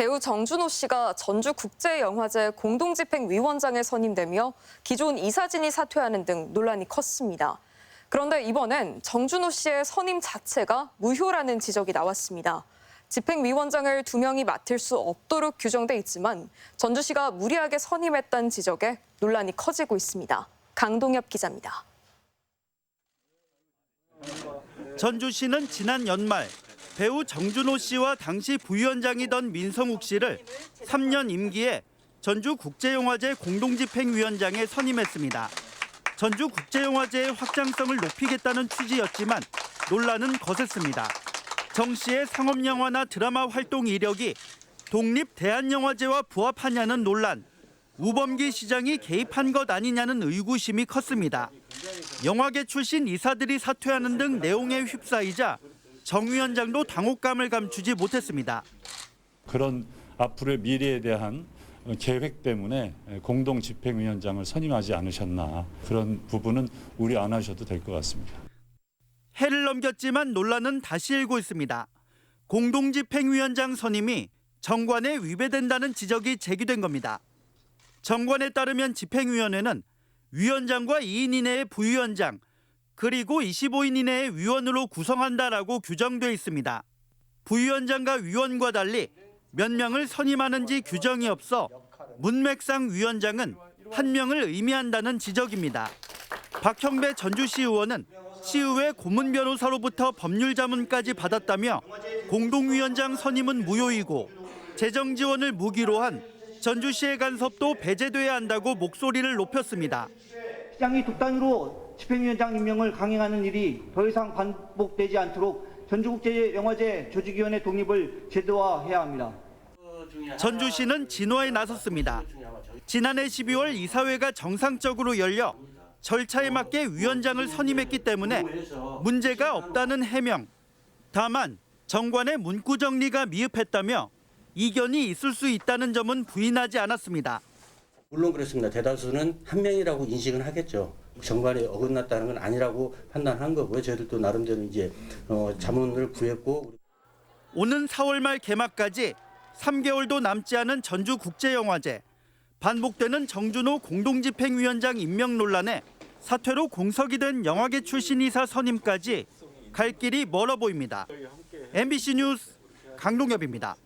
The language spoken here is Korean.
배우 정준호 씨가 전주국제영화제 공동집행위원장에 선임되며 기존 이사진이 사퇴하는 등 논란이 컸습니다. 그런데 이번엔 정준호 씨의 선임 자체가 무효라는 지적이 나왔습니다. 집행위원장을 두 명이 맡을 수 없도록 규정돼 있지만 전주시가 무리하게 선임했다는 지적에 논란이 커지고 있습니다. 강동엽 기자입니다. 전주시는 지난 연말 배우 정준호 씨와 당시 부위원장이던 민성욱 씨를 3년 임기에 전주국제영화제 공동집행위원장에 선임했습니다. 전주국제영화제의 확장성을 높이겠다는 취지였지만 논란은 거셌습니다. 정 씨의 상업영화나 드라마 활동 이력이 독립 대한영화제와 부합하냐는 논란, 우범기 시장이 개입한 것 아니냐는 의구심이 컸습니다. 영화계 출신 이사들이 사퇴하는 등 내용에 휩싸이자 정 위원장도 당혹감을 감추지 못했습니다. 그런 앞으로의 미래에 대한 계획 때문에 공동 집행위원장을 선임하지 않으셨나 그런 부분은 우려 안 하셔도 될 것 같습니다. 해를 넘겼지만 논란은 다시 일고 있습니다. 공동 집행위원장 선임이 정관에 위배된다는 지적이 제기된 겁니다. 정관에 따르면 집행위원회는 위원장과 2인 이내의 부위원장 그리고 25인 이내의 위원으로 구성한다라고 규정돼 있습니다. 부위원장과 위원과 달리 몇 명을 선임하는지 규정이 없어 문맥상 위원장은 한 명을 의미한다는 지적입니다. 박형배 전주시 의원은 시의회 고문 변호사로부터 법률 자문까지 받았다며 공동위원장 선임은 무효이고 재정 지원을 무기로 한 전주시의 간섭도 배제돼야 한다고 목소리를 높였습니다. 시장이 독단으로 집행위원장 임명을 강행하는 일이 더 이상 반복되지 않도록 전주국제영화제 조직위원회 독립을 제도화해야 합니다. 전주시는 진화에 나섰습니다. 지난해 12월 이사회가 정상적으로 열려 절차에 맞게 위원장을 선임했기 때문에 문제가 없다는 해명. 다만 정관의 문구 정리가 미흡했다며 이견이 있을 수 있다는 점은 부인하지 않았습니다. 물론 그렇습니다. 대다수는 한 명이라고 인식은 하겠죠. 정관에 어긋났다는 건 아니라고 판단한 거고요. 저희들도 나름대로 이제 어, 자문을 구했고 오는 4월 말 개막까지 3개월도 남지 않은 전주국제영화제. 반복되는 정준호 공동집행위원장 임명 논란에 사퇴로 공석이 된 영화계 출신 이사 선임까지 갈 길이 멀어 보입니다. MBC 뉴스 강동엽입니다.